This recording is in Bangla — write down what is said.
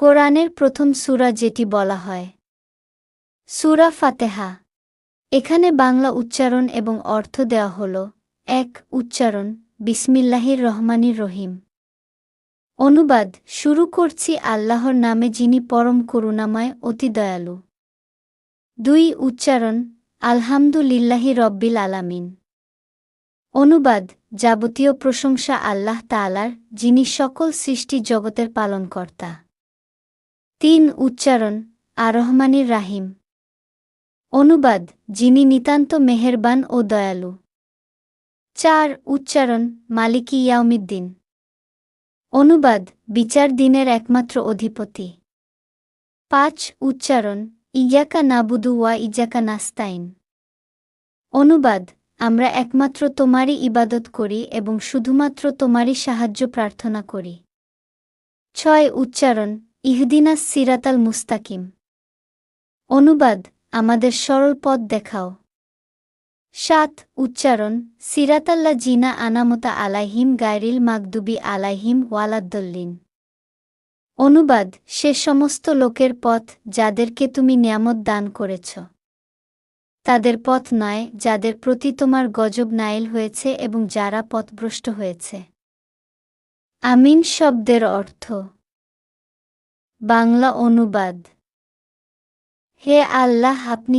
কোরআনের প্রথম সুরা যেটি বলা হয়। সুরা ফাতেহা। এখানে বাংলা উচ্চারণ এবং অর্থ দেওয়া হল, এক, উচ্চারণ, বিসমিল্লাহির রহমানির রহিম। অনুবাদ, শুরু করছি আল্লাহর নামে যিনি পরম করুণাময়, অতি দয়ালু। দুই, উচ্চারণ, আলহামদুলিল্লাহি রব্বিল আলামিন। অনুবাদ, যাবতীয় প্রশংসা আল্লাহ তালার যিনি সকল সৃষ্টি জগতের পালনকর্তা। তিন উচ্চারণ, আর আরহমানির রাহিম। অনুবাদ, যিনি নিতান্ত মেহেরবান ও দয়ালু। চার উচ্চারণ, মালিকি ইয়াউমিদ্দিন। অনুবাদ, বিচার দিনের একমাত্র অধিপতি। পাঁচ উচ্চারণ, ইয়াকা নাবুদু ওয়া ইজাকা নাস্তাইন। অনুবাদ, আমরা একমাত্র তোমারই ইবাদত করি এবং শুধুমাত্র তোমারই সাহায্য প্রার্থনা করি। ছয় উচ্চারণ ইহদিনাস সিরাতাল মুস্তাকিম। অনুবাদ, আমাদের সরল পথ দেখাও। সাত, উচ্চারণ, সিরাতাল্লা জিনা আনামতা আলাহিম গায়রিল মাগদুবি আলাহিম ওয়ালাদ্দল্লিন। অনুবাদ, সে সমস্ত লোকের পথ যাদেরকে তুমি নিয়ামত দান করেছ। তাদের পথ নয়, যাদের প্রতি তোমার গজব নাইল হয়েছে এবং যারা পথভ্রষ্ট হয়েছে। আমিন শব্দের অর্থ। বাংলা অনুবাদ। হে আল্লাহ আপনি